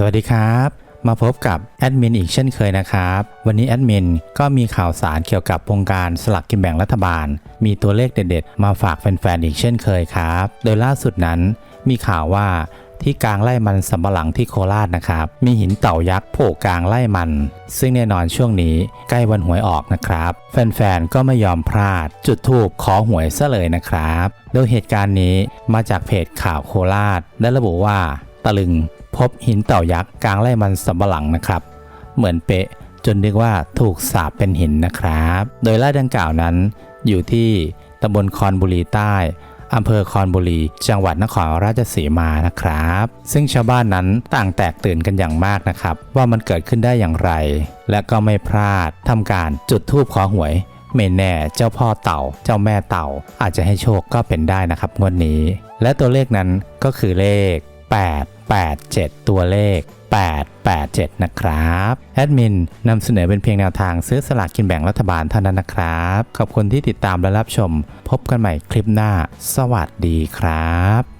สวัสดีครับ มาพบกับแอดมินอีกเช่นเคยนะครับ วันนี้แอดมินก็มีข่าวสารเกี่ยวกับวงการสลักกินแบ่งรัฐบาล มีตัวเลขเด็ดๆ มาฝากแฟนๆอีกเช่นเคยครับ โดยล่าสุดนั้นมีข่าวว่าที่กลางไร่มันสำปะหลังที่โคราชนะครับ มีหินเต่ายักษ์โผล่กลางไร่มัน ซึ่งแน่นอนช่วงนี้ใกล้วันหวยออกนะครับ แฟนๆ ก็ไม่ยอมพลาด จุดทูบขอหวยซะเลยนะครับ โดยเหตุการณ์นี้มาจากเพจข่าวโคราช ได้ระบุว่าะลึง พบหินเต่ายักษ์กลางไร่มันสำปะหลังนะครับ เหมือนเป๊ะจนเรียกว่าถูกสาบเป็นหินนะครับ โดยไร่ดังกล่าวนั้น อยู่ที่ตำบลคอนบุรีใต้อำเภอคอนบุรี จังหวัดนครราชสีมานะครับ ซึ่งชาวบ้านนั้นต่างแตกตื่นกันอย่างมากนะครับ ว่ามันเกิดขึ้นได้อย่างไร และก็ไม่พลาดทำการจุดธูปขอหวยไม่แน่เจ้าพ่อเต่า เจ้าแม่เต่า อาจจะให้โชคก็เป็นได้นะครับงวดนี้ และตัวเลขนั้นก็คือเลข 8 8 7 ตัวเลข 887 นะครับแอดมินนำเสนอเป็นเพียงแนวทางซื้อสลากกินแบ่งรัฐบาลเท่านั้นนะครับ ขอบคุณที่ติดตามและรับชม พบกันใหม่คลิปหน้า สวัสดีครับ